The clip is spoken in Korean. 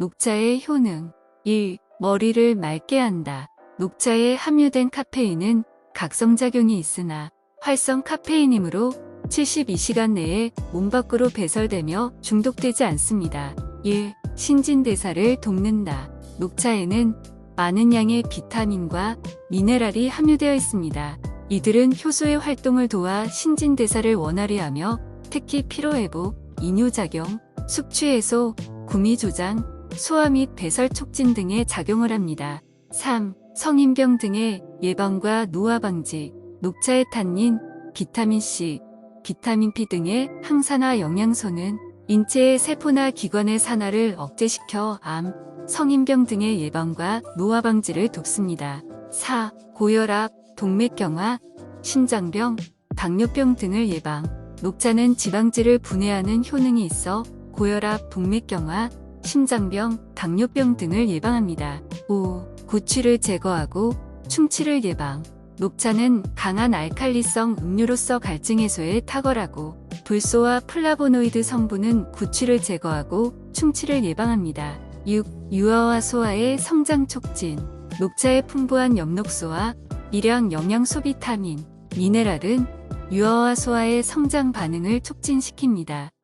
녹차의 효능 1. 머리를 맑게 한다. 녹차에 함유된 카페인은 각성작용이 있으나 활성 카페인이므로 72시간 내에 몸 밖으로 배설되며 중독되지 않습니다. 1. 신진대사를 돕는다. 녹차에는 많은 양의 비타민과 미네랄이 함유되어 있습니다. 이들은 효소의 활동을 도와 신진대사를 원활히 하며 특히 피로회복, 이뇨작용, 숙취해소, 구미조장, 소화 및 배설 촉진 등의 작용을 합니다. 3. 성인병 등의 예방과 노화 방지, 녹차의 탄닌, 비타민C, 비타민 P 등의 항산화 영양소는 인체의 세포나 기관의 산화를 억제시켜 암, 성인병 등의 예방과 노화 방지를 돕습니다. 4. 고혈압, 동맥경화, 심장병, 당뇨병 등을 예방. 녹차는 지방질을 분해하는 효능이 있어 고혈압, 동맥경화, 심장병, 당뇨병 등을 예방합니다. 5. 구취를 제거하고 충치를 예방. 녹차는 강한 알칼리성 음료로서 갈증 해소에 탁월하고 불소와 플라보노이드 성분은 구취를 제거하고 충치를 예방합니다. 6. 유아와 소아의 성장 촉진. 녹차의 풍부한 엽록소와 미량 영양소 비타민, 미네랄은 유아와 소아의 성장 반응을 촉진시킵니다.